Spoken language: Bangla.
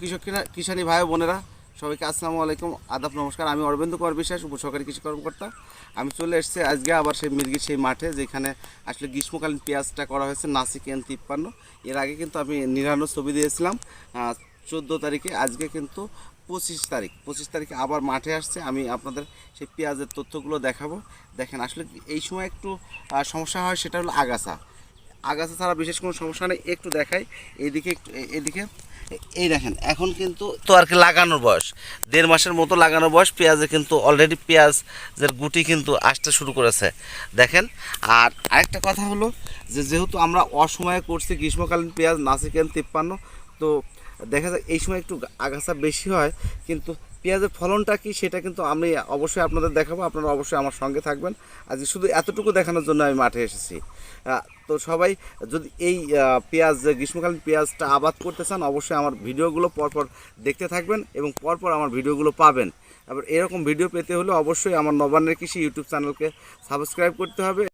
কৃষকেরা কিষানী ভাই বোনেরা, সবাইকে আসসালামু আলাইকুম। আদাব নমস্কার, আমি অরবিন্দ কুমার বিশ্বাস, উপসহকারী কৃষি কর্মকর্তা। আমি চলে এসেছি আজকে আবার সেই মির্গির সেই মাঠে, যেখানে আসলে গ্রীষ্মকালীন পেঁয়াজটা করা হয়েছে, নাসিক এন তিপ্পান্ন। এর আগে কিন্তু আমি নিরান্ন ছবি দিয়েছিলাম চোদ্দ তারিখে। আজকে কিন্তু পঁচিশ তারিখ, পঁচিশ তারিখে আবার মাঠে আসছে। আমি আপনাদের সেই পেঁয়াজের তথ্যগুলো দেখাবো। দেখেন, আসলে এই সময় একটু সমস্যা হয়, সেটা হলো আগাছা। আগাছা ছাড়া বিশেষ কোনো সমস্যা নেই। একটু দেখাই। এদিকে একটু এদিকে। এই দেখেন, এখন কিন্তু তো আর কি লাগানোর বয়স। দেড় মাসের মতো লাগানোর বয়স। পেঁয়াজে কিন্তু অলরেডি পেঁয়াজের গুটি কিন্তু আসতে শুরু করেছে। দেখেন, আর আরেকটা কথা হলো যে, যেহেতু আমরা অসময়ে করছি গ্রীষ্মকালীন পেঁয়াজ, নাসিকেন, তিপ্পান্ন, তো দেখা যায় এই সময় একটু আগাছা বেশি হয়, কিন্তু পেঁয়াজের ফলনটা কি সেটা কিন্তু আমি অবশ্যই আপনাদের দেখাবো, আপনারা অবশ্যই আমার সঙ্গে থাকবেন। আজকে শুধু এতটুকু দেখানোর জন্য আমি মাঠে এসেছি। তো সবাই যদি এই পেঁয়াজ, গ্রীষ্মকালীন পেঁয়াজটা আবাদ করতে চান, অবশ্যই আমার ভিডিওগুলো পরপর দেখতে থাকবেন এবং পরপর আমার ভিডিওগুলো পাবেন। আবার এরকম ভিডিও পেতে হলে অবশ্যই আমার নবান্নের কৃষি ইউটিউব চ্যানেলকে সাবস্ক্রাইব করতে হবে।